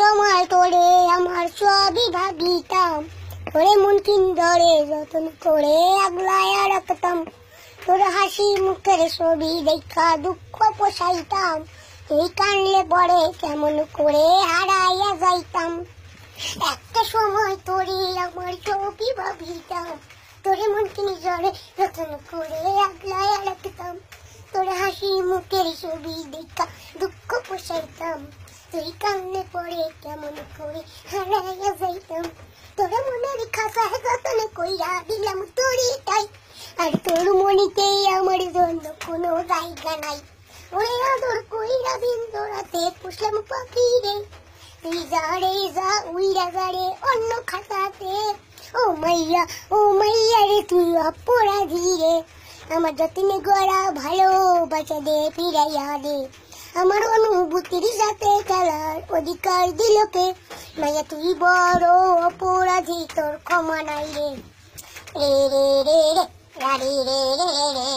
সময় তোরে আমার সবই ভাবিতাম তোরে মন কিন্দরে যতন করে আগলায়া রাখতাম তোর হাসি মুখের ছবি দেখা দুঃখ পোষাইতাম। এই কানলে পরে কেমন করে হারাইয়া যাইতাম। একটা সময় তোরে আমার ছবি ভাবিতাম তোরে মন জরে যতন করে আগলায়া রাখতাম তোর হাসি মুখের ছবি দেখা দুঃখ পোষাইতাম। তুই কান্নে পড়ে কেমন করে হারাইয়া যাইতাম। তোর মনের খাতায় যতন কইরা দিলাম তোরই তাই আর তোর মনিতে আমার জন্য কোনো জায়গা নাই। ওরে আদর কইরা দিন তোরাতে পুষলাম পাখি রে তুই যা রে যা, উইরা যা রে অন্য খাতাতে। ও মাইয়া ও মাইয়া রে তুই অপরাধী রে। আমার যতনে গড়া ভালো বাঁচা দে, ফিরাইয়া দে। আমার অনুভূতির সাথে খেলার অধিকার দিলকে মাইয়া তুই বড় অপরাধী তোর ক্ষমা নাই রে রে রে রা রে রে রে রে রে